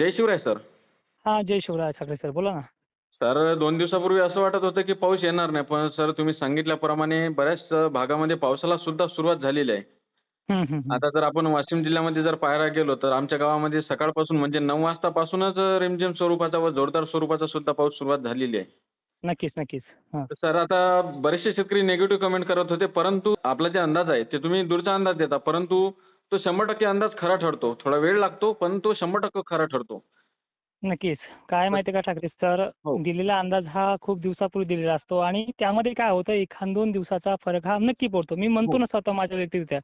जय Shivray sir. हां जय Shivray Thackeray sir बोला ना. सर दोन दिवसापूर्वी असं वाटत होतं की पाऊस येणार नाही पण सर तुम्ही सांगितल्याप्रमाणे बऱ्याच भागामध्ये पावसाला सुद्धा सुरुवात झालेली आहे. आता जर आपण वाशिम जिल्ह्यामध्ये जर पाहायला गेलो तर आमच्या गावामध्ये सकाळपासून म्हणजे नऊ वाजतापासूनच रिमझिम स्वरूपाचा व जोरदार स्वरूपाचा सुद्धा पाऊस सुरुवात झालेली आहे. नक्कीच नक्कीच. सर आता बरेचसे शेतकरी निगेटिव्ह कमेंट करत होते परंतु आपला जे अंदाज आहे ते तुम्ही दूरचा अंदाज देता परंतु तो शंभर टक्के अंदाज खरा ठरतो. थोडा वेळ लागतो पण तो शंभर टक्के खरा ठरतो. नक्कीच. काय माहिती का ठाकरे सर? हो. दिलेला अंदाज हा खूप दिवसापूर्वी दिलेला असतो आणि त्यामध्ये काय होतं एखाद दोन दिवसाचा फरक हा नक्की पडतो. मी म्हणतो हो. ना स्वतः माझ्या व्यक्तिरित्या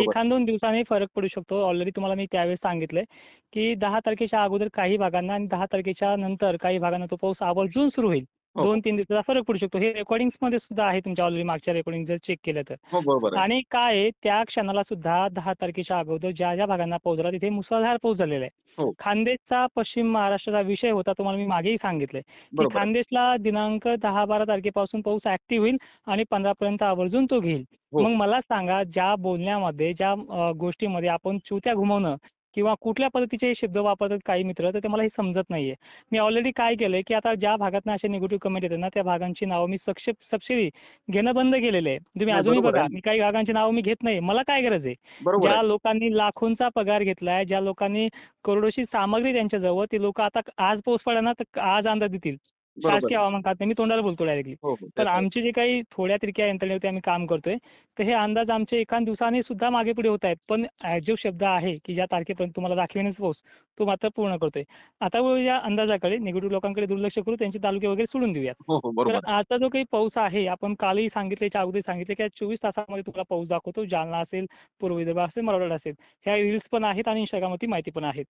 एखाद दोन दिवसाने फरक पडू शकतो. ऑलरेडी तुम्हाला मी त्यावेळेस सांगितलंय की दहा तारखेच्या अगोदर काही भागांना आणि दहा तारखेच्या नंतर काही भागांना तो पाऊस आवर्जून सुरू होईल. हो. दोन तीन दिवसाचा फरक पडू शकतो. हे रेकॉर्डिंग्समध्ये सुद्धा आहे तुमच्या ऑलरेडी मागच्या रेकॉर्डिंग जर चेक केलं तर. हो बरोबर आहे. आणि काय आहे, त्या क्षणाला सुद्धा दहा तारखेच्या अगोदर ज्या ज्या भागांना पाऊस झाला तिथे मुसळधार पाऊस झालेला आहे. हो. खानदेशचा पश्चिम महाराष्ट्राचा विषय होता तुम्हाला मी मागेही सांगितलंय की बरोबर आहे. खानदेशला दिनांक दहा बारा तारखेपासून पाऊस ऍक्टिव्ह होईल आणि पंधरा पर्यंत आवर्जून तो घेईल. हो. मग मला सांगा ज्या बोलण्यामध्ये ज्या अं, गोष्टीमध्ये आपण चुत्या घुमवणं किंवा कुठल्या पद्धतीचे शब्द वापरतात काही मित्र तर ते मला हे समजत नाहीये. मी ऑलरेडी काय केलंय की आता ज्या भागातनं असे निगेटिव्ह कमेंट येतात ना त्या भागांची नावं मी सक्षेप सबसिडी घेणं बंद केलेलं आहे. तुम्ही नाही, अजूनही बघा आहे. मी काही भागांची नावं मी घेत नाही. मला काय गरज आहे? ज्या आहे. लोकांनी लाखोंचा पगार घेतलाय ज्या लोकांनी करोडोची सामग्री त्यांच्याजवळ ते लोक आता आज पाऊस पडला ना तर आज अंदाज देतील. शासकीय. हवामान खाते मी तोंडाला बोलतो डायरेक्टली हो हो. तर आमचे जे काही थोड्या तिरक्या यंत्रणेवरती आम्ही काम करतोय तर हे अंदाज आमचे एका दिवसाने सुद्धा मागे पुढे होत आहेत. पण जो शब्द आहे की ज्या तारखेपर्यंत तुम्हाला दाखवेनच पाऊस तो मात्र पूर्ण करतोय. आता या अंदाजाकडे निगेटिव्ह लोकांकडे दुर्लक्ष करू त्यांचे तालुके वगैरे सोडून देऊयात. हो तर आजचा जो काही पाऊस आहे आपण कालही सांगितले अगोदर सांगितले की चोवीस तासामध्ये तुम्हाला पाऊस दाखवतो. जालना असेल पूर्व विदर्भ असेल मराठवाडा असेल ह्या रील्स पण आहेत आणि इंस्टाग्रामवरती माहिती पण आहेत.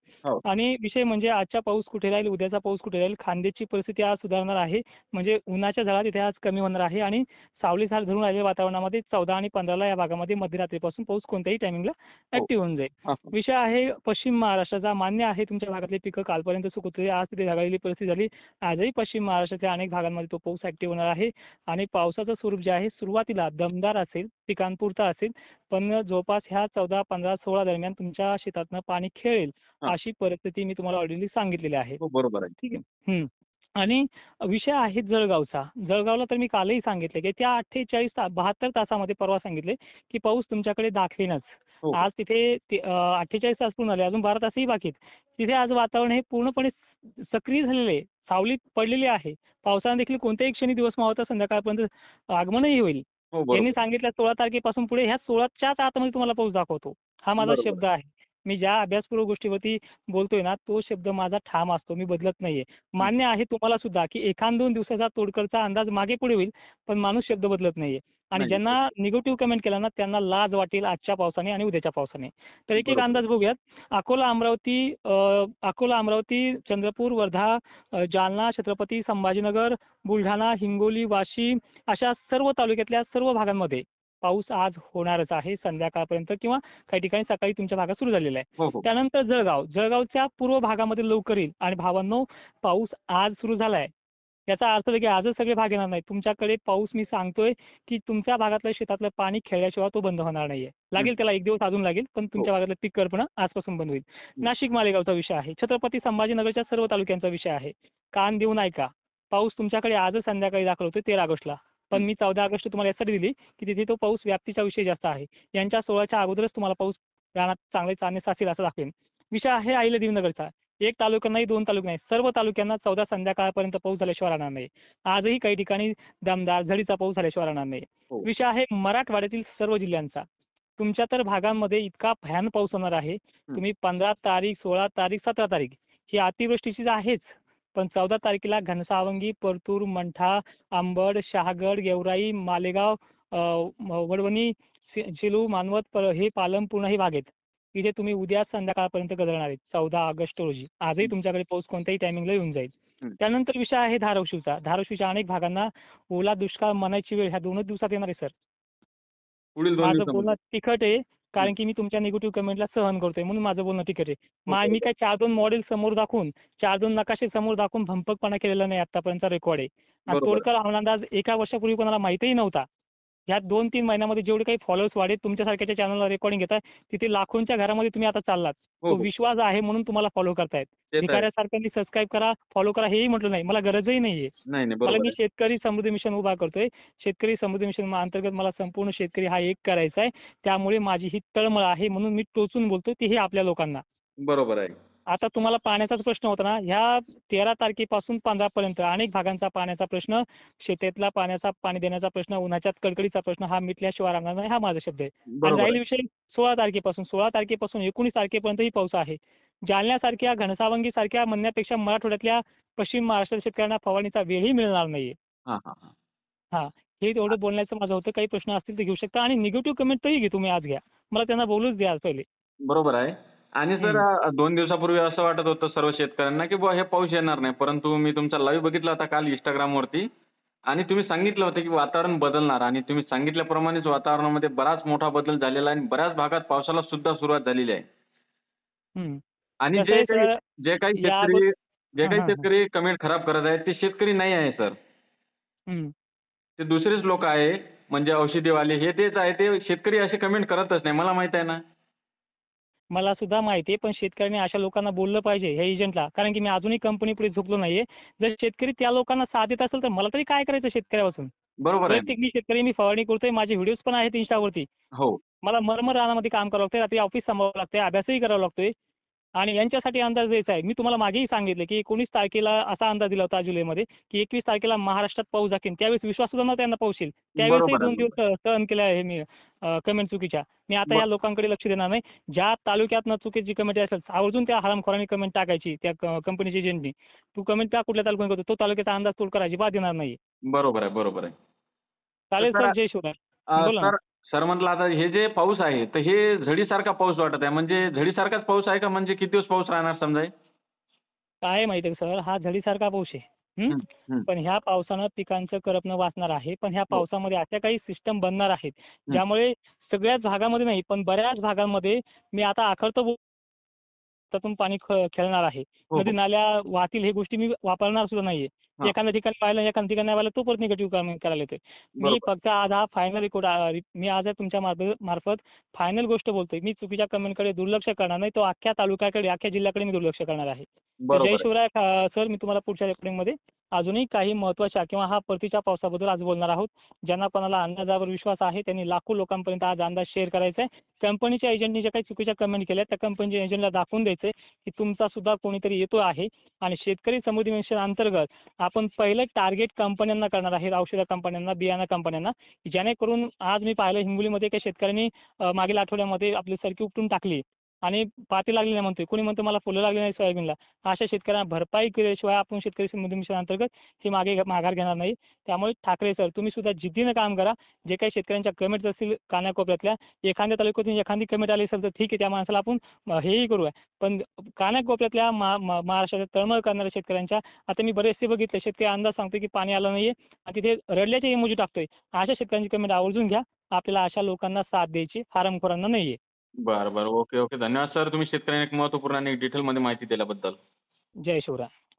आणि विषय म्हणजे आजचा पाऊस कुठे राहील उद्याचा पाऊस कुठे राहील खांद्याची परिस्थिती आज सुधारणार आहे. म्हणजे उन्हाच्या झळा तिथे आज कमी होणार आहे आणि सावली झाड धरून राहिलेल्या वातावरणामध्ये चौदा आणि पंधराला या भागामध्ये मध्यरात्रीपासून पाऊस कोणत्याही टायमिंगला हो. ऍक्टिव्ह होऊन जाईल. हा, हा. विषय आहे पश्चिम महाराष्ट्राचा. मान्य आहे तुमच्या भागातली पिकं कालपर्यंत सुकत होती आज तिथे ढगाळलेली परिस्थिती झाली. आजही पश्चिम महाराष्ट्राच्या अनेक भागांमध्ये तो पाऊस ऍक्टिव्ह होणार आहे. आणि पावसाचं स्वरूप जे आहे सुरुवातीला दमदार असेल पिकांपुरता असेल पण जवळपास ह्या चौदा पंधरा सोळा दरम्यान तुमच्या शेतातनं पाणी खेळेल हा. अशी परिस्थिती मी तुम्हाला ऑलरेडी सांगितलेली आहे. हो बरोबर आहे. ठीक आहे. हं. आणि विषय आहे जळगावचा. जळगावला तर मी कालही सांगितले की त्या अठ्ठेचाळीस ता बहात्तर तासामध्ये परवा सांगितले की पाऊस तुमच्याकडे दाखवेनच. हो. आज तिथे अठ्ठेचाळीस तास पूर्ण झाले अजून बारा तासही बाकी आहेत. तिथे आज वातावरण हे पूर्णपणे सक्रिय झालेले आहे. सावली पडलेली आहे. पावसाने देखील कोणत्याही क्षणी दिवस मावळता संध्याकाळपर्यंत आगमनही होईल. हो त्यांनी बरोबर. सांगितलं सोळा तारखेपासून पुढे ह्या सोळाच्याच आतमध्ये तुम्हाला पाऊस दाखवतो. हा माझा. शब्द आहे. मी ज्या अभ्यासपूर्व गोष्टीवरती बोलतोय ना तो शब्द माझा ठाम असतो मी बदलत नाहीये. मान्य आहे तुम्हाला सुद्धा की एखाद दोन दिवसाचा तोडकरचा अंदाज मागे पुढे होईल पण माणूस शब्द बदलत नाहीये. आणि. ज्यांना निगेटिव्ह कमेंट केला ना त्यांना लाज वाटेल आजच्या पावसाने आणि उद्याच्या पावसाने. तर एक एक. अंदाज बघूयात. अकोला अमरावती अं, अकोला अमरावती चंद्रपूर वर्धा जालना छत्रपती संभाजीनगर बुलढाणा हिंगोली वाशिम अशा सर्व तालुक्यातल्या सर्व भागांमध्ये पाऊस आज होणारच आहे संध्याकाळपर्यंत किंवा काही ठिकाणी सकाळी तुमच्या भागात सुरू झालेला आहे. हो हो. त्यानंतर जळगाव. जळगावच्या पूर्व भागामध्ये लवकर येईल आणि भावांनो पाऊस आज सुरू झाला आहे याचा अर्थ की आजच सगळे भाग येणार नाही तुमच्याकडे पाऊस मी सांगतोय की तुमच्या भागातलं शेतातलं पाणी खेळल्याशिवाय तो बंद होणार नाहीये. लागेल त्याला एक दिवस अजून लागेल पण तुमच्या भागातलं पीक करपणं आजपासून बंद होईल. नाशिक मालेगावचा विषय आहे. छत्रपती संभाजीनगरच्या सर्व तालुक्यांचा विषय आहे. कान देऊन ऐका. पाऊस तुमच्याकडे आजच संध्याकाळी दाखल होतोय तेरा ऑगस्टला. पण मी चौदा ऑगस्ट तुम्हाला यासाठी दिली की तिथे तो पाऊस व्याप्तीचा विषय जास्त आहे. यांच्या सोळाच्या अगोदरच तुम्हाला पाऊस रानात चांगले चांदणे साचेल असं दाखवेन. विषय आहे आई देवनगरचा. एक तालुका नाही दोन तालुके नाही सर्व तालुक्यांना चौदा संध्याकाळपर्यंत पाऊस झाल्याशिवाय राहणार नाही. आजही काही ठिकाणी दमदार झडीचा पाऊस झाल्याशिवाय राहणार नाही. हो. विषय आहे मराठवाड्यातील सर्व जिल्ह्यांचा. तुमच्या तर भागांमध्ये इतका भयान पाऊस होणार आहे. तुम्ही पंधरा तारीख सोळा तारीख सतरा तारीख ही अतिवृष्टीचीच आहेच. पण चौदा तारखेला घनसावंगी परतूर मंठा अंबड शहागड गेवराई मालेगाव वडवणी शे- शेलू मानवत पर हे पालम पूर्ण हे भाग आहेत. इथे तुम्ही उद्या संध्याकाळपर्यंत गजरणार आहेत. चौदा ऑगस्ट रोजी. आजही तुमच्याकडे पाऊस कोणत्याही टायमिंगला येऊन जाईल. त्यानंतर विषय आहे धाराशिवचा. धाराशिवच्या अनेक भागांना ओला दुष्काळ म्हणायची वेळ ह्या दोनच दिवसात येणार आहे सर. माझं बोलणं तिखट आहे. कारण की मी तुमच्या निगेटिव्ह कमेंटला सहन करतोय म्हणून माझं बोलणं तिखट आहे. मा मी काय चार दोन मॉडेल समोर दाखवून चार दोन नकाशे समोर दाखवून भंपकपणा केलेला नाही आतापर्यंतचा रेकॉर्ड आहे. आणि. तोडकर अंदाज एका वर्षापूर्वी कोणाला माहितीही नव्हता. ह्या दोन तीन महिन्यामध्ये जेवढे काही फॉलोअर्स वाढेल तुमच्यासारख्याच्या चॅनलला रेकॉर्डिंग घेताय तिथे लाखोंच्या घरामध्ये तुम्ही आता चाललात. हो तो हो. विश्वास आहे म्हणून तुम्हाला फॉलो करतायत. ते आहे. भिकाऱ्यासारख्यांनी सबस्क्राईब करा फॉलो करा हेही म्हटलं नाही. मला गरजही नाहीये. नाही नाही मला बरोबर मी आहे. शेतकरी समृद्धी मिशन उभा करतोय. शेतकरी समृद्धी मिशन अंतर्गत मला संपूर्ण शेतकरी हा एक करायचा आहे त्यामुळे माझी ही तळमळ आहे म्हणून मी टोचून बोलतोय तेही आपल्या लोकांना. बरोबर आहे. आता तुम्हाला पाण्याचाच प्रश्न होता ना. ह्या तेरा तारखेपासून पंधरापर्यंत अनेक भागांचा पाण्याचा प्रश्न शेतातला पाण्याचा पाणी देण्याचा प्रश्न उन्हाच्या कडकडीचा प्रश्न हा मिटल्याशिवाय राहणार नाही हा माझा शब्द आहे. राहील विषय सोळा तारखेपासून सोळा तारखेपासून एकोणीस तारखेपर्यंतही पाऊस आहे. जालन्यासारख्या घनसावंगी सारख्या म्हणण्यापेक्षा मराठवाड्यातल्या पश्चिम महाराष्ट्रातील शेतकऱ्यांना फवारणीचा वेळही मिळणार नाहीये. हां हां हां. हे तेवढं बोलण्याचं माझं होतं. काही प्रश्न असतील ते घेऊ शकता आणि निगेटिव्ह कमेंट तरी घे तुम्ही आज घ्या. मला त्यांना बोलूच द्या पहिले. बरोबर आहे. आणि सर दोन दिवसापूर्वी असं वाटत होतं सर्व शेतकऱ्यांना की बुवा हे पाऊस येणार नाही परंतु मी तुमचा लाईव्ह बघितला होता काल इंस्टाग्रामवरती आणि तुम्ही सांगितलं होतं की वातावरण बदलणार आणि तुम्ही सांगितल्याप्रमाणेच वातावरणामध्ये बराच मोठा बदल झालेला आहे आणि बऱ्याच भागात पावसाला सुद्धा सुरुवात झालेली आहे. आणि जे काही जे काही शेतकरी जे काही. शेतकरी कमेंट खराब करत आहेत ते शेतकरी नाही आहे सर. ते दुसरेच लोक आहे म्हणजे औषधीवाले हे तेच आहे ते शेतकरी असे कमेंट करतच नाही मला माहीत आहे ना मला सुद्धा माहिती आहे पण शेतकऱ्यांनी अशा लोकांना बोललं पाहिजे ह्या एजंटला कारण की मी अजूनही कंपनी पुढे झुकलो नाहीये. जर शेतकरी त्या लोकांना साथ देत असेल तर मला तरी काय करायचं शेतकऱ्यापासून? बरोबर आहे. वैयक्तिक मी शेतकरी मी फवारणी करतोय माझे व्हिडिओज पण आहेत इंस्टावरती हो. मला मरमर रानामध्ये काम करावं लागतंय रात्री ऑफिस सांभाळावं लागतंय अभ्यासही करावा लागतोय. आणि यांच्यासाठी अंदाज द्यायचा आहे. मी तुम्हाला मागेही सांगितले की एकोणीस तारखेला असा अंदाज दिला होता जुलैमध्ये की एकवीस तारखेला महाराष्ट्रात पाऊस दाखवेल त्यावेळेस विश्वास सुद्धा नव्हता यांना पाऊस येईल त्यावेळेसही दोन दिवस सह- सहन केलं आहे मी कमेंट चुकीच्या. मी आता या लोकांकडे लक्ष देणार नाही. ज्या तालुक्यात चुकीची कमेंट असेल आवर्जून त्या हरामखोरांनी कमेंट टाकायची त्या कंपनीच्या एजंटनी तू कमेंट त्या कुठल्या तालुक्यात करतो तो तालुक्याचा अंदाज तोड करायची अजिबात देणार नाही बरोबर आहे बरोबर आहे. चालेल सर जय शिवराय. बोला ना. सर म्हटलं आता हे जे पाऊस आहे तर हे झडीसारखा पाऊस वाटत आहे. म्हणजे झडीसारखाच पाऊस आहे का? म्हणजे किती दिवस पाऊस राहणार समजा हे? काय माहिती आहे सर? हा झडीसारखा पाऊस आहे. पण ह्या पावसानं पिकांचं करपणं वाचणार आहे. पण ह्या हो. पावसामध्ये अशा काही सिस्टम बनणार आहेत. ज्यामुळे सगळ्याच भागामध्ये नाही पण बऱ्याच भागांमध्ये मी आता आखडतो बो- त्यातून पाणी खेळणार आहे. हो, नदी नाल्या वाहतील हे गोष्टी मी वापरणार सुद्धा नाहीये. हा. एखाद्या ठिकाणी पाहिलं एखाद्या ठिकाणी नाही पाहिलं तो परत निगेटिव्ह कमेंट करायला येतोय. मी. फक्त आज हा फायनल रिकॉर्ड मी आज तुमच्या मार्फत फायनल गोष्ट बोलतोय. मी चुकीच्या कमेंटकडे दुर्लक्ष करणार नाही. तो अख्ख्या तालुक्याकडे अख्ख्या जिल्ह्याकडे मी दुर्लक्ष करणार आहे. जय. शिवराय सर मी तुम्हाला पुढच्या रेकॉर्डिंगमध्ये अजूनही काही महत्त्वाच्या किंवा हा परतीच्या पावसाबद्दल आज बोलणार आहोत. ज्यांना कोणाला अंदाजावर विश्वास आहे त्यांनी लाखो लोकांपर्यंत आज अंदाज शेअर करायचा आहे कंपनीच्या एजंटनी ज्या काही चुकीच्या कमेंट केल्या त्या कंपनीच्या एजंटला दाखवून द्यायचं की तुमचा सुद्धा कोणीतरी येतो आहे. आणि शेतकरी समृद्धी मिशन अंतर्गत आपण पहिलं टार्गेट कंपन्यांना करणार आहे औषध कंपन्यांना बियाणं कंपन्यांना जेणेकरून आज मी पाहिलं हिंगोलीमध्ये काही शेतकऱ्यांनी मागील आठवड्यामध्ये आपली सरकी उपटून टाकली. आणि पाती लागली नाही म्हणतोय. कोणी म्हणतो मला फुलं लागली नाही सोयाबीनला. अशा शेतकऱ्यांना भरपाई केल्याशिवाय आपण शेतकरी समृद्धी मिशन अंतर्गत हे मागे माघार घेणार नाही. त्यामुळे ठाकरे सर तुम्ही सुद्धा जिद्दीनं काम करा. जे काही शेतकऱ्यांच्या कमेंट्स असतील कानाकोपऱ्यातल्या एखाद्या तालुक्यातून एखादी कमेंट आली असेल तर ठीक आहे त्या माणसाला आपण हेही करूया. पण कानाकोपऱ्यातल्या मा महाराष्ट्राच्या तळमळ करणाऱ्या शेतकऱ्यांच्या आता मी बरेचसे बघितले शेतकरी अंदाज सांगतो की पाणी आलं नाहीये आणि तिथे रडल्याचे इमोजी टाकतोय. अशा शेतकऱ्यांची कमेंट आवर्जून घ्या. आपल्याला अशा लोकांना साथ द्यायची हरामखोरांना नाहीये. बरं बरं. Okay okay. धन्यवाद सर. तुम्ही शेतकऱ्यांना एक महत्त्वपूर्ण आणि डिटेलमध्ये माहिती दिल्याबद्दल. जय शिवराय.